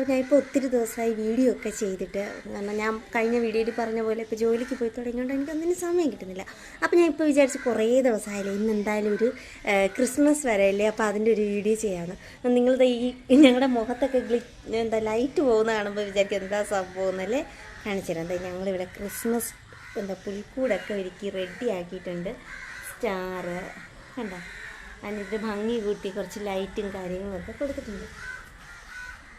അപ്പോൾ ഞാൻ ഇപ്പോൾ ഒത്തിരി ദിവസമായി വീഡിയോ ഒക്കെ ചെയ്തിട്ട്. കാരണം ഞാൻ കഴിഞ്ഞ വീഡിയോയിൽ പറഞ്ഞ പോലെ ഇപ്പോൾ ജോലിക്ക് പോയി തുടങ്ങിയതുകൊണ്ട് എനിക്ക് ഒന്നിനും സമയം കിട്ടുന്നില്ല. അപ്പോൾ ഞാൻ ഇപ്പോൾ വിചാരിച്ച് കുറേ ദിവസമായില്ലേ ഇന്ന് എന്തായാലും ഒരു ക്രിസ്മസ് വരെയല്ലേ അപ്പോൾ അതിന്റെ ഒരു വീഡിയോ ചെയ്യാമെന്ന് നിങ്ങളുടെ ഈ ഞങ്ങളുടെ മുഖത്തൊക്കെ ഗ്ലി എന്താ ലൈറ്റ് പോകുന്ന കാണുമ്പോൾ വിചാരിക്കും എന്താ സംഭവം എന്നല്ലേ കാണിച്ചു എന്താ ഞങ്ങളിവിടെ ക്രിസ്മസ് എന്താ പുൽക്കൂടൊക്കെ ഒരുക്കി റെഡി ആക്കിയിട്ടുണ്ട്. സ്റ്റാറ് കണ്ടോ? അതിന്റെ ഭംഗി കൂട്ടി കുറച്ച് ലൈറ്റും കാര്യങ്ങളൊക്കെ കൊടുത്തിട്ടുണ്ട്.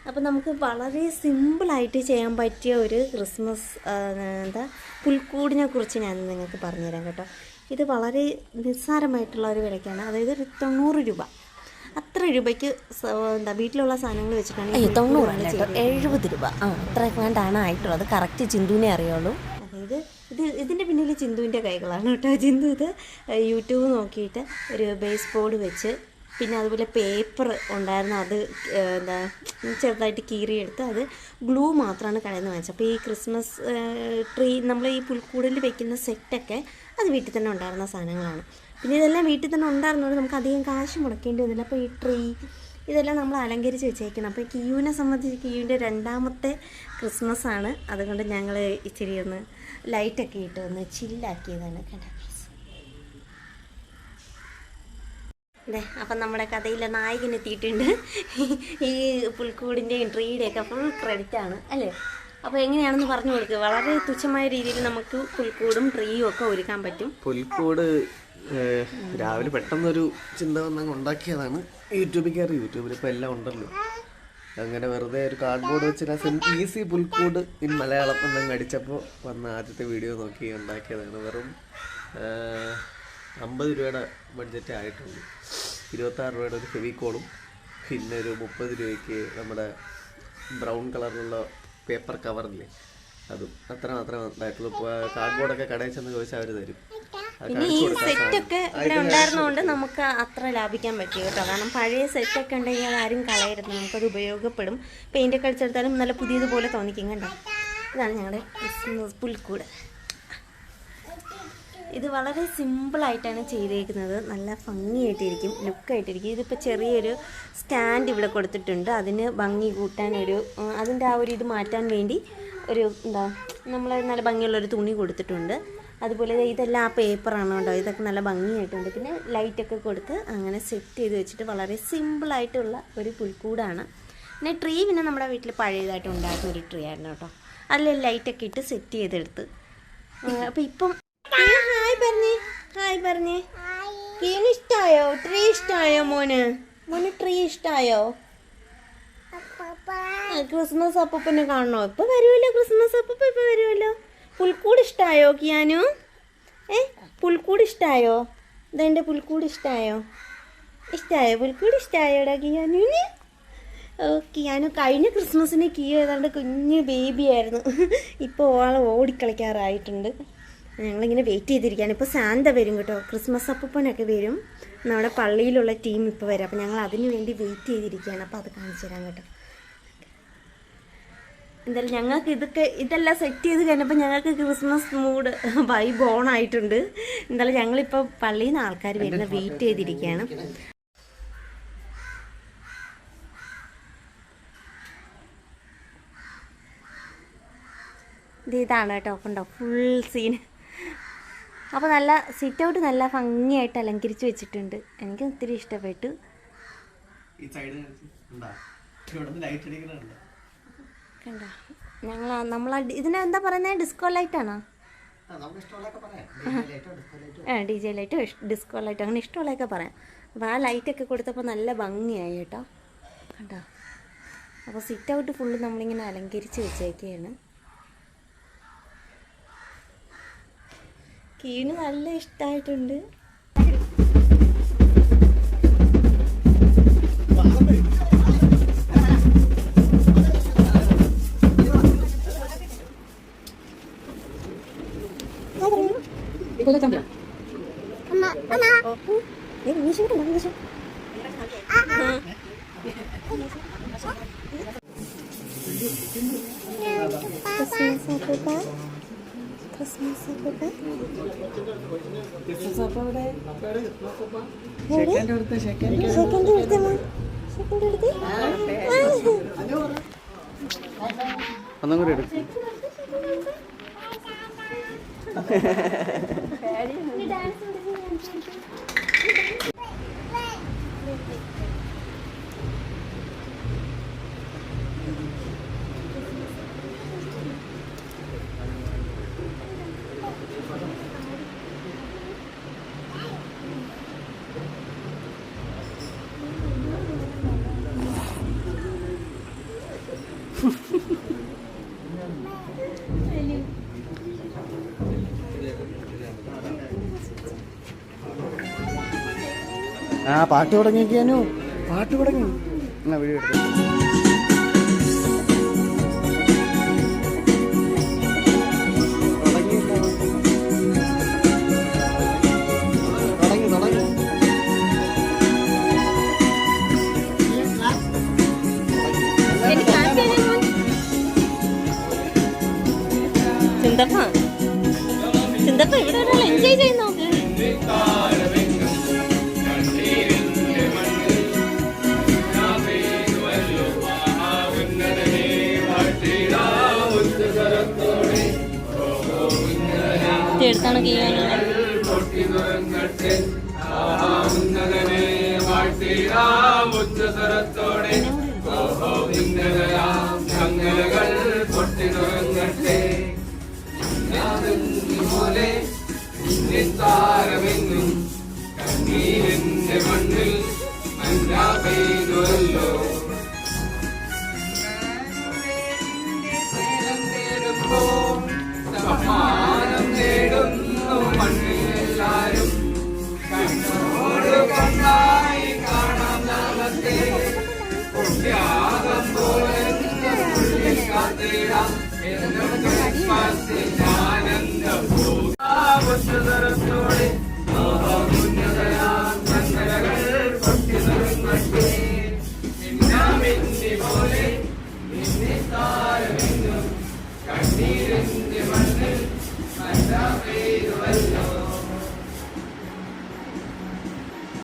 അപ്പോൾ നമുക്ക് വളരെ സിമ്പിളായിട്ട് ചെയ്യാൻ പറ്റിയ ഒരു ക്രിസ്മസ് എന്താ പുൽക്കൂടിനെ കുറിച്ച് ഞാൻ നിങ്ങൾക്ക് പറഞ്ഞുതരാം കേട്ടോ. ഇത് വളരെ നിസ്സാരമായിട്ടുള്ള ഒരു വിലയ്ക്കാണ്. അതായത് ഒരു തൊണ്ണൂറ് രൂപ. അത്ര രൂപയ്ക്ക് എന്താ വീട്ടിലുള്ള സാധനങ്ങൾ വെച്ചിട്ടാണ് തൊണ്ണൂറല്ല കേട്ടോ. എഴുപത് രൂപ. ആ അത്ര എങ്ങാണ്ടാണ് ആയിട്ടുള്ളത്. കറക്റ്റ് ചിന്തുവിനെ അറിയുള്ളൂ. അതായത് ഇത് ഇതിന്റെ പിന്നിൽ ചിന്തുവിന്റെ കൈകളാണ് കേട്ടോ. ചിന്തു ഇത് യൂട്യൂബ് നോക്കിയിട്ട് ഒരു ബേസ് ബോർഡ് വെച്ച് പിന്നെ അതുപോലെ പേപ്പർ ഉണ്ടായിരുന്നു. അത് എന്താ ചെറുതായിട്ട് കീറിയെടുത്ത് അത് ഗ്ലൂ മാത്രമാണ് കടയിൽ നിന്ന് വാങ്ങിച്ചത്. അപ്പോൾ ഈ ക്രിസ്മസ് ട്രീ നമ്മൾ ഈ പുൽക്കൂടിൽ വെക്കുന്ന സെറ്റൊക്കെ അത് വീട്ടിൽ തന്നെ ഉണ്ടായിരുന്ന സാധനങ്ങളാണ്. പിന്നെ ഇതെല്ലാം വീട്ടിൽ തന്നെ ഉണ്ടായിരുന്നതുകൊണ്ട് നമുക്ക് അധികം കാശ് മുടക്കേണ്ടി വന്നില്ല. അപ്പോൾ ഈ ട്രീ ഇതെല്ലാം നമ്മൾ അലങ്കരിച്ച് വെച്ചേക്കണം അപ്പോൾ കിയുവിനെ സംബന്ധിച്ച് കിയുവിന്റെ രണ്ടാമത്തെ ക്രിസ്മസ് ആണ്. അതുകൊണ്ട് ഞങ്ങൾ ഇച്ചിരി ഒന്ന് ലൈറ്റൊക്കെ ഇട്ട് ഒന്ന് ചില്ലാക്കിയതാണ് കണ്ട അതെ അപ്പം നമ്മുടെ കഥയിലെ നായകൻ എത്തിയിട്ടുണ്ട്. ഈ പുൽക്കൂടിന്റെയും ട്രീയുടെയൊക്കെ ഫുൾ ക്രെഡിറ്റ് ആണ് അല്ലേ? അപ്പോൾ എങ്ങനെയാണെന്ന് പറഞ്ഞു കൊടുക്കുക വളരെ തുച്ഛമായ രീതിയിൽ നമുക്ക് പുൽക്കൂടും ട്രീയും ഒക്കെ ഒരുക്കാൻ പറ്റും. പുൽക്കൂട് രാവിലെ പെട്ടെന്നൊരു ചിന്ത വന്നങ്ങ് ഉണ്ടാക്കിയതാണ്. യൂട്യൂബിൽ കയറി യൂട്യൂബിൽ ഇപ്പോൾ എല്ലാം ഉണ്ടല്ലോ. അങ്ങനെ വെറുതെ ഒരു കാർഡ്ബോർഡ് വെച്ച് ഈസി പുൽക്കൂട് ഇൻ മലയാളം എന്നങ്ങ് അടിച്ചപ്പോൾ വന്ന ആദ്യത്തെ വീഡിയോ നോക്കി ഉണ്ടാക്കിയതാണ്. വെറും അമ്പത് രൂപയുടെ ബഡ്ജറ്റ് ആയിട്ടുള്ളൂ ഇരുപത്താറ് രൂപയുടെ ഒരു ഫെവിക്കോളും പിന്നെ ഒരു മുപ്പത് രൂപയ്ക്ക് നമ്മുടെ ബ്രൗൺ കളറിലുള്ള പേപ്പർ കവറില്ലേ അതും അത്ര മാത്രമേ ഉണ്ടായിട്ടുള്ളൂ. കാർഡ്ബോർഡൊക്കെ കടയിൽ ചെന്ന് ചോദിച്ചാൽ അവർ തരും. പിന്നെ ഈ സെറ്റൊക്കെ ഇവിടെ ഉണ്ടായിരുന്നതുകൊണ്ട് നമുക്ക് അത്ര ലാഭിക്കാൻ പറ്റി കേട്ടോ. കാരണം പഴയ സെറ്റൊക്കെ ഉണ്ടെങ്കിൽ അതാരും ആരും കളയരുത്. നമുക്കത് ഉപയോഗപ്പെടും. പെയിന്റ് ഒക്കെ അടിച്ചെടുത്താലും നല്ല പുതിയതുപോലെ തോന്നിക്കും. കണ്ടോ? ഇതാണ് ഞങ്ങളുടെ പുൽക്കൂട്. ഇത് വളരെ സിമ്പിളായിട്ടാണ് ചെയ്തേക്കുന്നത്. നല്ല ഭംഗിയായിട്ടിരിക്കും ലുക്കായിട്ടിരിക്കും. ഇതിപ്പോൾ ചെറിയൊരു സ്റ്റാൻഡ് ഇവിടെ കൊടുത്തിട്ടുണ്ട്. അതിന് ഭംഗി കൂട്ടാൻ ഒരു അതിന്റെ ആ ഒരു ഇത് മാറ്റാൻ വേണ്ടി ഒരു എന്താ നമ്മൾ നല്ല ഭംഗിയുള്ളൊരു തുണി കൊടുത്തിട്ടുണ്ട്. അതുപോലെ ഇതെല്ലാം ആ പേപ്പറാണ് കേട്ടോ ഇതൊക്കെ നല്ല ഭംഗിയായിട്ടുണ്ട്. പിന്നെ ലൈറ്റൊക്കെ കൊടുത്ത് അങ്ങനെ സെറ്റ് ചെയ്ത് വെച്ചിട്ട് വളരെ സിമ്പിളായിട്ടുള്ള ഒരു പുൽക്കൂടാണ്. പിന്നെ ട്രീ പിന്നെ നമ്മുടെ വീട്ടിൽ പഴയതായിട്ട് ഉണ്ടായിരുന്ന ഒരു ട്രീ ആയിരുന്നു കേട്ടോ. അതിൽ ലൈറ്റൊക്കെ ഇട്ട് സെറ്റ് ചെയ്തെടുത്ത്. അപ്പോൾ ഇപ്പം ഹായ് പറഞ്ഞേ. ഹായ് പറഞ്ഞേ. കിയന് ഇഷ്ടായോ? ട്രീ ഇഷ്ടായോ മോന്? മോന് ട്രീ ഇഷ്ടായോ? ക്രിസ്മസ് അപ്പൂപ്പനെ കാണണോ? ഇപ്പൊ വരുമല്ലോ ക്രിസ്മസ് അപ്പൂപ്പ ഇപ്പൊ വരുമല്ലോ പുൽക്കൂട് ഇഷ്ടായോ കിയാനു? ഏ പുൽക്കൂട് ഇഷ്ടായോ? ഇതെന്റെ പുൽക്കൂട് ഇഷ്ടായോ? ഇഷ്ടായോ? പുൽക്കൂട് ഇഷ്ടായോടാ കിയാനുവിന് ഓ കിയാനു കഴിഞ്ഞ ക്രിസ്മസിന് കിയോ ഏതാണ്ട് കുഞ്ഞു ബേബി ആയിരുന്നു. ഇപ്പോൾ ഓളെ ഓടിക്കളിക്കാറായിട്ടുണ്ട്. ഞങ്ങളിങ്ങനെ വെയിറ്റ് ചെയ്തിരിക്കുകയാണ്. ഇപ്പോൾ സാന്ത വരും കേട്ടോ. ക്രിസ്മസ് അപ്പൂപ്പനൊക്കെ വരും. നമ്മുടെ പള്ളിയിലുള്ള ടീം ഇപ്പോൾ വരും. അപ്പോൾ ഞങ്ങൾ അതിന് വേണ്ടി വെയിറ്റ് ചെയ്തിരിക്കുകയാണ്. അപ്പോൾ അത് കാണിച്ചു തരാം കേട്ടോ. എന്തായാലും ഞങ്ങൾക്ക് ഇതൊക്കെ ഇതെല്ലാം സെറ്റ് ചെയ്ത് കഴിഞ്ഞപ്പോൾ ഞങ്ങൾക്ക് ക്രിസ്മസ് മൂഡ് വൈബ് ഓൺ ആയിട്ടുണ്ട്. എന്തായാലും ഞങ്ങളിപ്പോൾ പള്ളിയിൽ നിന്ന് ആൾക്കാർ വരുന്ന വെയിറ്റ് ചെയ്തിരിക്കുകയാണ്. ഇത് ഇതാണ് കേട്ടോ. കണ്ടോ? ഫുൾ സീൻ അപ്പോൾ നല്ല സിറ്റ് ഔട്ട് നല്ല ഭംഗിയായിട്ട് അലങ്കരിച്ച് വെച്ചിട്ടുണ്ട്. എനിക്ക് ഒത്തിരി ഇഷ്ടപ്പെട്ടു. കണ്ടോ? ഞങ്ങൾ നമ്മൾ ഇതിനെന്താ പറയുന്നത് ഡിസ്കോ ലൈറ്റ് ആണോ? ആ D J light disco light അങ്ങനെ ഇഷ്ടമുള്ളതൊക്കെ പറയാം. അപ്പോൾ ആ ലൈറ്റൊക്കെ കൊടുത്തപ്പോൾ നല്ല ഭംഗിയായി കേട്ടോ. കണ്ടോ? അപ്പോൾ സിറ്റ് ഔട്ട് ഫുള്ള് നമ്മളിങ്ങനെ അലങ്കരിച്ച് വെച്ചേക്കുകയാണ് കീന് നല്ല ഇഷ്ടമായിട്ടുണ്ട് കണ്ടോ, മീശോ? ക്രിസ്മസ് ഒന്നും കൂടി എടുക്കും. ആ പാട്ട് തുടങ്ങിയൊക്കെയാനു പാട്ട് തുടങ്ങി. എന്നാ വീഡിയോ എടുത്തു. ചിന്തപ്പ ചിന്തപ്പ ഇവിടെ ഒരാൾ എൻജോയ് ചെയ്യുന്നു. കുത്തിയെടുത്താണ് ഉച്ചതരത്തോടെ ചങ്ങലകൾ പൊട്ടി തുടങ്ങട്ടെ പോലെ താരമെന്നും കണ്ണീരിന്റെ മണ്ണിൽ മഞ്ഞ ആനന്ദ ഭൂതാവസരത്തോടെ